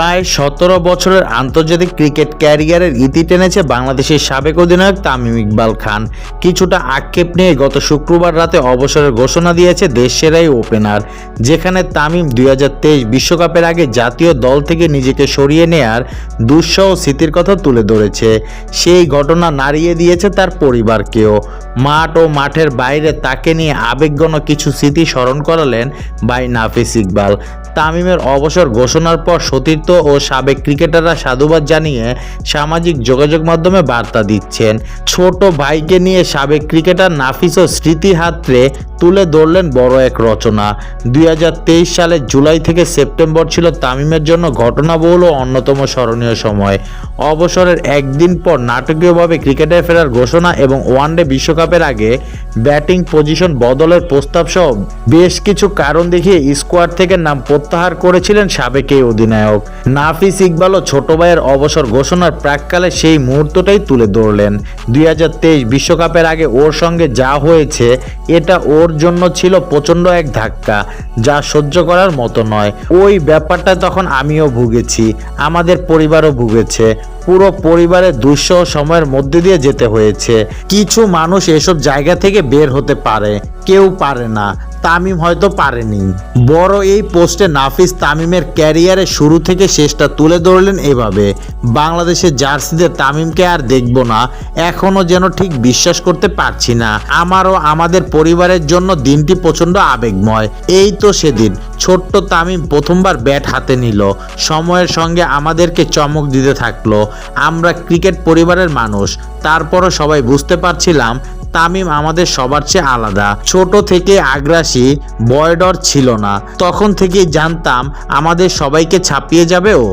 প্রায় সতেরো বছরের আন্তর্জাতিক ক্রিকেট ক্যারিয়ারের ইতি টেনেছে বাংলাদেশের সাবেক অধিনায়ক তামিম ইকবাল খান। কিছুটা আক্ষেপ নিয়ে গত শুক্রবার রাতে অবসরের ঘোষণা দিয়েছে দেশ সেরাই ওপেনার, যেখানে তামিম দুই বিশ্বকাপের আগে জাতীয় দল থেকে নিজেকে সরিয়ে নেয়ার দুঃসহ স্মৃতির কথা তুলে ধরেছে। সেই ঘটনা নাড়িয়ে দিয়েছে তার পরিবারকেও। মাঠ ও মাঠের বাইরে তাকে নিয়ে আবেগঘন কিছু স্মৃতি স্মরণ করালেন ভাই নাফিস ইকবাল। তামিমের অবসর ঘোষণার পর সতীর্থ ও সাবেক ক্রিকেটাররা সাধুবাদ জানিয়ে সামাজিক যোগাযোগ মাধ্যমে বার্তা দিচ্ছেন। ছোট ভাইকে নিয়ে সাবেক ক্রিকেটার নাফিস ও স্মৃতি হাতরে তুলে ধরলেন বড় এক রচনা। দুই হাজার তেইশ সালের জুলাই থেকে সেপ্টেম্বর ছিল তামিমের জন্য ঘটনাবহুল অন্যতম স্মরণীয় সময়। অবসরের একদিন পর নাটকীয়ভাবে ক্রিকেটে ফেরার ঘোষণা এবং ওয়ানডে বিশ্বকাপের আগে ব্যাটিং পজিশন বদলের প্রস্তাব সহ বেশ কিছু কারণ দেখিয়ে স্কোয়াড থেকে নাম প্রত্যাহার করেছিলেন সাবেক এই অধিনায়ক। নাফিস ইকবালও ছোট ভাইয়ের অবসর ঘোষণার প্রাককালে সেই মুহূর্তটাই তুলে ধরলেন। দুই বিশ্বকাপের আগে ওর সঙ্গে যা হয়েছে, এটা ওর জন্য ছিল প্রচণ্ড এক ধাক্কা, যা সহ্য করার মতো নয়। ওই ব্যাপারটা তখন আমিও ভুগেছি, আমাদের পরিবারও ভুগেছে। পুরো পরিবারের দুঃসহ সময়ের মধ্যে দিয়ে যেতে হয়েছে। কিছু মানুষ এসব জায়গা থেকে বের হতে পারে, কেউ পারে না। তামিম হয়তো পারেনি। বড় এই পোস্টে নাফিস তামিমের ক্যারিয়ারের শুরু থেকে শেষটা তুলে ধরলেন এভাবে। বাংলাদেশের জার্সিতে তামিমকে আর দেখব না এখনও যেন ঠিক বিশ্বাস করতে পারছি না। আমারও আমাদের পরিবারের জন্য দিনটি প্রচণ্ড আবেগময়। এই তো সেদিন, ছোট্ট তামিম প্রথমবার ব্যাট হাতে নিল। সময়ের সঙ্গে আমাদেরকে চমক দিতে থাকল। আমরা ক্রিকেট পরিবারের মানুষ, তারপরও সবাই বুঝতে পারছিলাম তামিম আমাদের সবার চেয়ে আলাদা। ছোট থেকে আগ্রাসী, বয়ডর ছিল না। তখন থেকেই জানতাম আমাদের সবাইকে ছাপিয়ে যাবে ও।